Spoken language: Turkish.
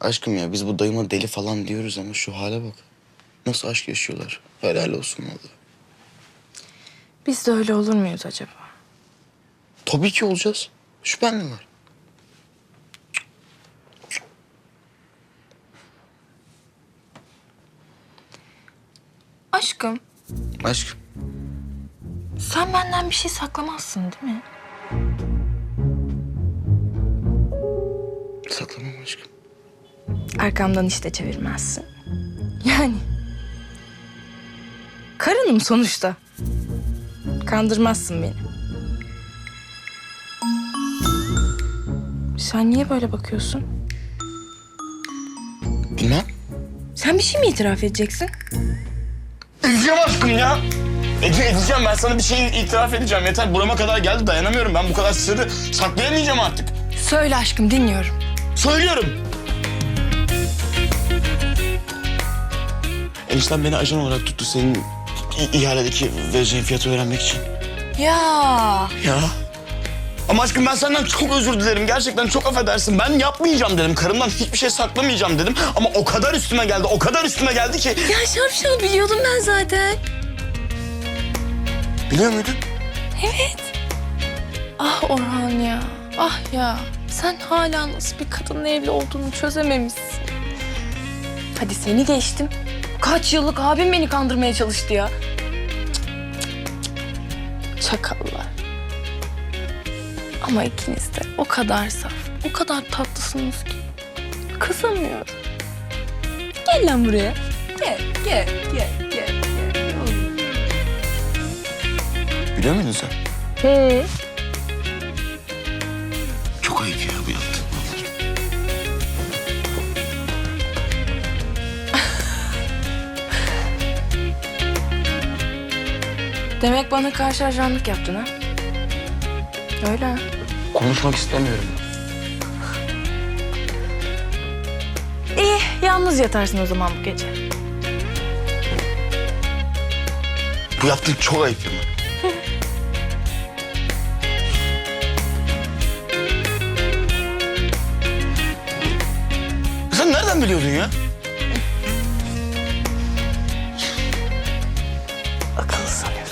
Aşkım ya biz bu dayıma deli falan diyoruz ama şu hale bak. Nasıl aşk yaşıyorlar. Helal olsun vallahi. Biz de öyle olur muyuz acaba? Tabii ki olacağız. Şüphen mi var? Aşkım, Aşkım. sen benden bir şey saklamazsın değil mi? Saklamam aşkım. Arkamdan işte çevirmezsin. Yani. Karınım sonuçta. Kandırmazsın beni. Sen niye böyle bakıyorsun? Bilmem. Sen bir şey mi itiraf edeceksin? Edeceğim aşkım ya. Ede- edeceğim ben sana bir şey itiraf edeceğim. Yeter burama kadar geldi dayanamıyorum. Ben bu kadar sırrı saklayamayacağım artık. Söyle aşkım dinliyorum. Söylüyorum. Enişten beni ajan olarak tuttu senin ihaledeki vereceğin fiyatı öğrenmek için. Ya. Ya. Ama aşkım ben senden çok özür dilerim. Gerçekten çok affedersin. Ben yapmayacağım dedim. Karımdan hiçbir şey saklamayacağım dedim. Ama o kadar üstüme geldi, o kadar üstüme geldi ki. Ya şapşal biliyordum ben zaten. Biliyor muydun? Evet. Ah Orhan ya. Ah ya. Sen hala nasıl bir kadınla evli olduğunu çözememişsin. Hadi seni geçtim. Kaç yıllık abim beni kandırmaya çalıştı ya. Çakallar. Ama ikiniz de o kadar saf, o kadar tatlısınız ki. Kızamıyorum. Gel lan buraya. Gel, gel, gel, gel. Biliyor muydun sen? Hı. Çok ayıp ya Demek bana karşı ajanlık yaptın ha? Öyle? Konuşmak istemiyorum. İyi, yalnız yatarsın o zaman bu gece. Bu yaptığın çok ayıp değil? Sen nereden biliyordun ya? Akıllı sanıyorsun.